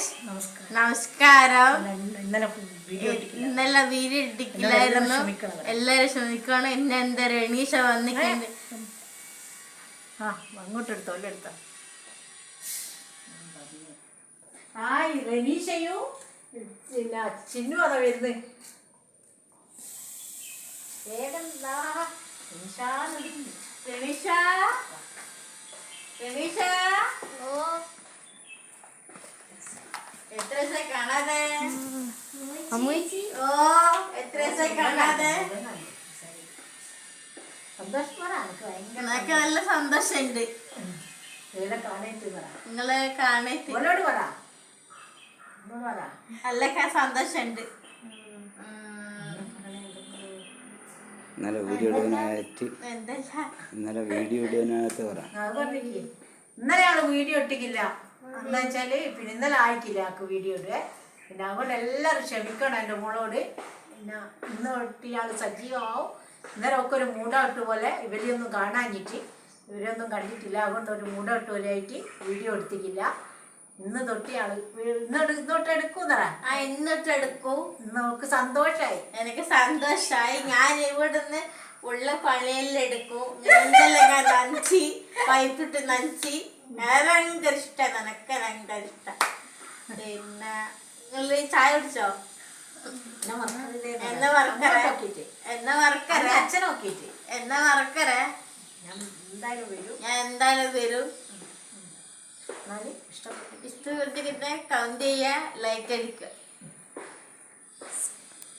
നമസ്കാരം. നമസ്കാരം. ഇന്ന- ഇന്നലെ വീഡിയോ ക്ഷമിക്കണം. എല്ലാരും ക്ഷമിക്കണം. ഇന്ന എന്താ രണീഷ വന്നിട്ടുണ്ട്. അങ്ങോട്ട് എടുത്തോ അല്ല എടുത്തോ? ഹായ് റനീഷയോ പിന്നെ ചിന്നു അതാ വരുന്നത് വേഗന്താ റെണീഷ റെണീഷ എത്ര ദിവസമായി കാണാതെ? ഓ എത്ര ദിവസമായി കാണാതെ? സന്തോഷമാണ് എനിക്ക് നല്ല സന്തോഷമുണ്ട്. വേറെ കാണേറ്റ് പറ. നിങ്ങളെ നല്ല സന്തോഷമുണ്ട്. ഇന്നലെ വീഡിയോ ഇടാനായിട്ട് ഇന്നലെ വീഡിയോ പറ. പറഞ്ഞില്ലേ ഇന്നലെ ആൾ വീഡിയോ ഇട്ടിക്കില്ല എന്താ വെച്ചാൽ പിന്നെ ഇന്നലെ ആയിട്ടില്ല ആക്ക് വീഡിയോ ഇടുക പിന്നെ അതുകൊണ്ട് എല്ലാവരും ക്ഷമിക്കണം എന്റെ മോളോട്. പിന്നെ ഇന്ന് തൊട്ട് ഇയാൾ സജീവമാവും. ഇന്നലെ ഒക്കെ ഒരു മൂടാട്ട് പോലെ ഇവരെയൊന്നും കാണാഞ്ഞിട്ട് ഇവരൊന്നും കണ്ടിട്ടില്ല. അതുകൊണ്ട് ഒരു മൂടാട്ട് പോലെ ആയിട്ട് വീഡിയോ എടുത്തിട്ടില്ല. ഇന്ന് തൊട്ട് ആൾ ഇന്നോട്ട് ഇന്നോട്ട് എടുക്കൂന്നറ ആ ഇന്നോട്ട് എടുക്കൂ. ഇന്ന് നമുക്ക് സന്തോഷായി. എനിക്ക് സന്തോഷായി. ഞാൻ ഇവിടുന്ന് ഉള്ള പണിയെല്ലാം എടുക്കും. എന്തെല്ലാം നനച്ചി പൈപ്പിട്ട് നനച്ചി. ഞാൻ ഭയങ്കര ഇഷ്ടം നിനക്ക് ഭയങ്കര ഇഷ്ടം പിന്നെ നിങ്ങൾ ചായ കുടിച്ചോ എന്ന്. മറക്കറേ. എന്നാ മറക്കറേ അച്ഛനെ നോക്കിയിട്ട്. എന്നാ മറക്കറേ ഞാൻ എന്തായാലും വരും. ഞാൻ എന്തായാലും വരും. ഇഷ്ടപ്പെട്ടിട്ട് കമന്റ് ചെയ്യുക ലൈക്ക് അടിക്കുക.